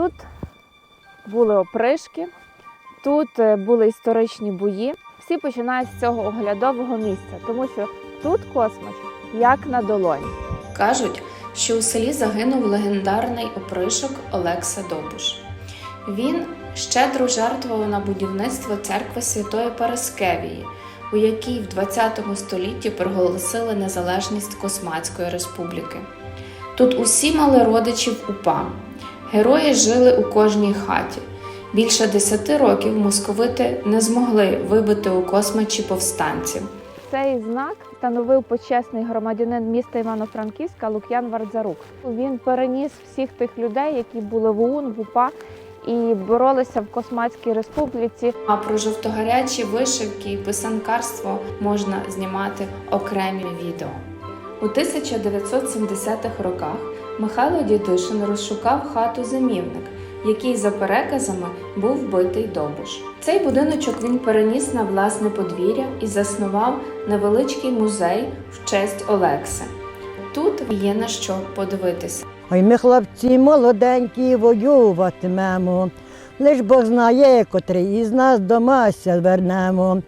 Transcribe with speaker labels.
Speaker 1: Тут були опришки, тут е, були історичні бої. Всі починають з цього оглядового місця, тому що тут космос як на долоні.
Speaker 2: Кажуть, що у селі загинув легендарний опришок Олекса Добуш. Він щедро жертвував на будівництво церкви Святої Параскевії, у якій в 20 столітті проголосили незалежність Космацької республіки. Тут усі мали родичів УПА. Герої жили у кожній хаті. Більше десяти років московити не змогли вибити у космачі повстанців.
Speaker 1: Цей знак встановив почесний громадянин міста Івано-Франківська Лук'ян Вардзарук. Він переніс всіх тих людей, які були в ОУН, в УПА і боролися в Космацькій республіці.
Speaker 2: А про жовтогарячі вишивки і писанкарство можна знімати окремі відео. У 1970-х роках Михайло Дідишин розшукав хату Зимівник, який за переказами був вбитий Добуш. Цей будиночок він переніс на власне подвір'я і заснував невеличкий музей в честь Олекси. Тут є на що подивитися.
Speaker 3: Ой, ми хлопці молоденькі воюватимемо, лиш Бог знає, котрий із нас до мася звернемо.